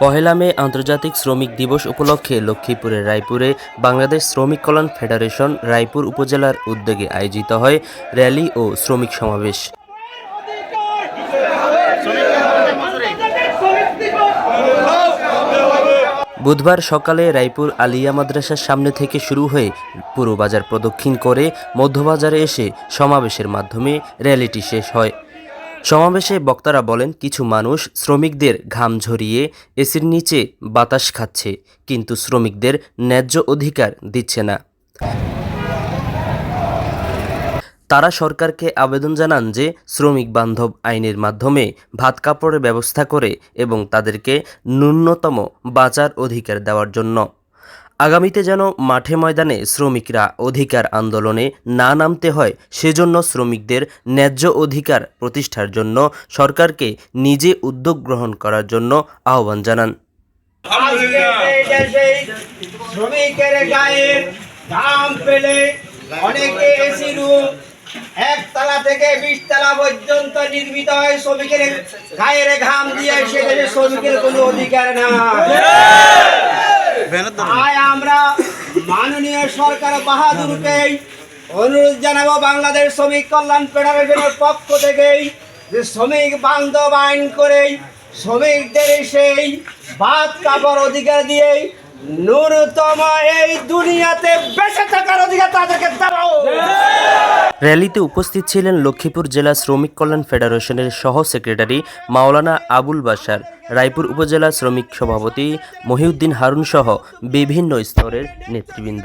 পহেলা মে আন্তর্জাতিক শ্রমিক দিবস উপলক্ষে লক্ষ্মীপুরের রায়পুরে বাংলাদেশ শ্রমিক কল্যাণ ফেডারেশন রায়পুর উপজেলার উদ্যোগে আয়োজিত হয় র্যালি ও শ্রমিক সমাবেশ। বুধবার সকালে রায়পুর আলিয়া মাদ্রাসার সামনে থেকে শুরু হয়ে পুরো বাজার প্রদক্ষিণ করে মধ্যবাজারে এসে সমাবেশের মাধ্যমে র্যালিটি শেষ হয়। সমাবেশে বক্তারা বলেন, কিছু মানুষ শ্রমিকদের ঘাম ঝরিয়ে এসির নিচে বাতাস খাচ্ছে, কিন্তু শ্রমিকদের ন্যায্য অধিকার দিচ্ছে না। তারা সরকারকে আবেদন জানান যে শ্রমিক বান্ধব আইনের মাধ্যমে ভাত কাপড়ের ব্যবস্থা করে এবং তাদেরকে ন্যূনতম বাঁচার অধিকার দেওয়ার জন্য। আগামীতে যেন মাঠে ময়দানে শ্রমিকরা অধিকার আন্দোলনে না নামতে হয়, সেজন্য শ্রমিকদের ন্যায্য অধিকার প্রতিষ্ঠার জন্য সরকারকে নিজে উদ্যোগ গ্রহণ করার জন্য আহ্বান জানান। শ্রমিকের গায়ের ঘাম পেলে অনেকে এসি রুম একতলা থেকে বিশ তলা পর্যন্ত নির্মিত হয় শ্রমিকের গায়ের ঘাম দিয়ে শ্রমিকের কোনো অধিকার না তাই আমরা মাননীয় সরকার বাহাদুরকে অনুরোধ জানাব বাংলাদেশ শ্রমিক কল্যাণ ফেডারেশনের পক্ষ থেকেই যে শ্রমিক বান্ধব আইন করে শ্রমিকদের সেই ভাত কাপড় অধিকার দিয়ে ন্যূনতম এই দুনিয়াতে বেঁচে থাকার অধিকার তাদেরকে দেওয়া র্যালিতে উপস্থিত ছিলেন লক্ষ্মীপুর জেলা শ্রমিক কল্যাণ ফেডারেশনের সহ সেক্রেটারি মাওলানা আবুল বাসার রায়পুর উপজেলা শ্রমিক সভাপতি মহিউদ্দিন হারুন সহ বিভিন্ন স্তরের নেতৃবৃন্দ।